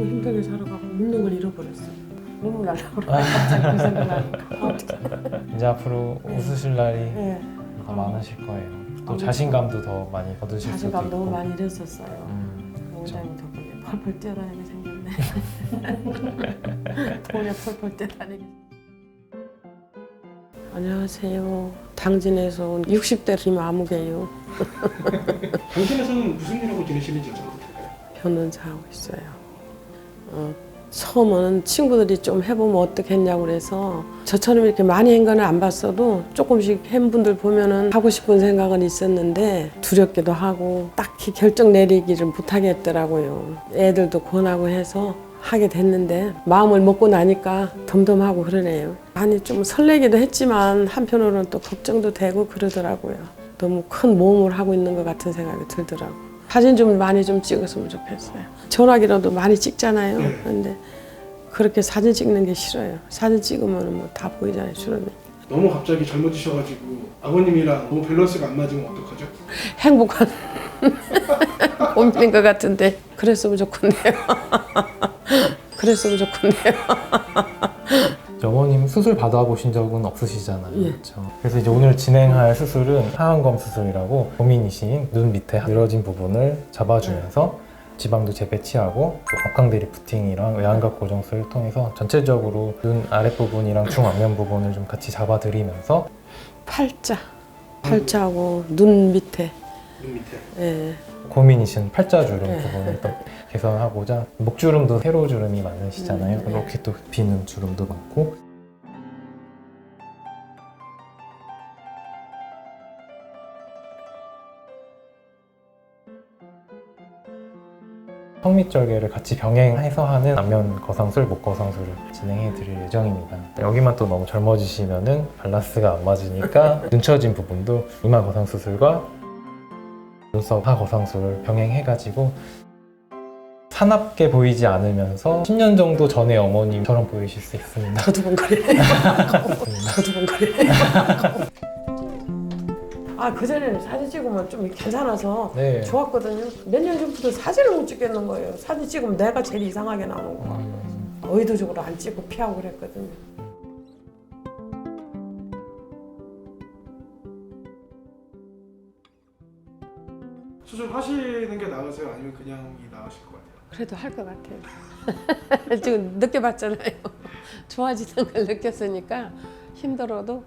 너무 힘들게 살아가고 웃는 걸 잃어버렸어. 눈물 날라고 그래. 갑자기 그 생각나니까. 어떡해. 이제 앞으로 웃으실 날이 예. 더 많으실 거예요. 또 아, 자신감도 더 많이 얻으실 수도 자신감 있고. 너무 많이 잃었었어요. 음, 원장님 덕분에 펄펄 뛰어다니게 생겼네. 돈에 펄펄 뛰어다니게. 안녕하세요. 당진에서 온 60대 김아무개요. 당신에서는 무슨 일하고 지내시는지 여쭤봐도 될까요? 변호사 하고 있어요. 어, 처음은 친구들이 좀 해보면 어떻겠냐고 그래서 저처럼 이렇게 많이 한 거는 안 봤어도 조금씩 한 분들 보면은 하고 싶은 생각은 있었는데 두렵기도 하고 딱히 결정 내리기를 못하겠더라고요. 애들도 권하고 해서 하게 됐는데 마음을 먹고 나니까 덤덤하고 그러네요. 많이 좀 설레기도 했지만 한편으로는 또 걱정도 되고 그러더라고요. 너무 큰 모험을 하고 있는 것 같은 생각이 들더라고요. 사진 좀 많이 좀 찍었으면 좋겠어요. 전화기라도 많이 찍잖아요. 네. 근데 그렇게 사진 찍는 게 싫어요. 사진 찍으면 뭐 다 보이잖아요, 주름이. 너무 갑자기 젊어지셔가지고 아버님이랑 너무 밸런스가 안 맞으면 어떡하죠? 행복한 고민인 것 같은데 그랬으면 좋겠네요. 그랬으면 좋겠네요. 어머님 수술 받아보신 적은 없으시잖아요. 예. 그렇죠. 그래서 이제 오늘 진행할 수술은 하안검 수술이라고 고민이신 눈 밑에 늘어진 부분을 잡아주면서 지방도 재배치하고 또 억강대 리프팅이랑 외안각 고정술을 통해서 전체적으로 눈 아랫부분이랑 중안면 부분을 좀 같이 잡아드리면서 팔자, 팔자하고 눈 밑에. 눈 밑에. 예. 고민이신 팔자주름 네. 부분을 또 개선하고자 목주름도 세로 주름이 많으시잖아요. 음, 네. 이렇게 또 비는 주름도 많고 성밑절개를 같이 병행해서 하는 안면 거상술, 목 거상술을 진행해 드릴 예정입니다. 여기만 또 너무 젊어지시면은 밸런스가 안 맞으니까 눈처진 부분도 이마 거상 수술과 눈썹 하 거상술을 병행해가지고 사납게 보이지 않으면서 10년 정도 전에 어머님처럼 보이실 수 있습니다. 더 두근거리네. 더 두근거리네. 아, 그전에는 사진 찍으면 좀 괜찮아서 네. 좋았거든요. 몇 년 전부터 사진을 못 찍겠는 거예요. 사진 찍으면 내가 제일 이상하게 나오는 거야. 음, 의도적으로 안 찍고 피하고 그랬거든요. 수술하시는 게 나으세요? 아니면 그냥이 나으실 것 같아요? 그래도 할 것 같아요. 지금 느껴봤잖아요. 좋아지는 걸 느꼈으니까 힘들어도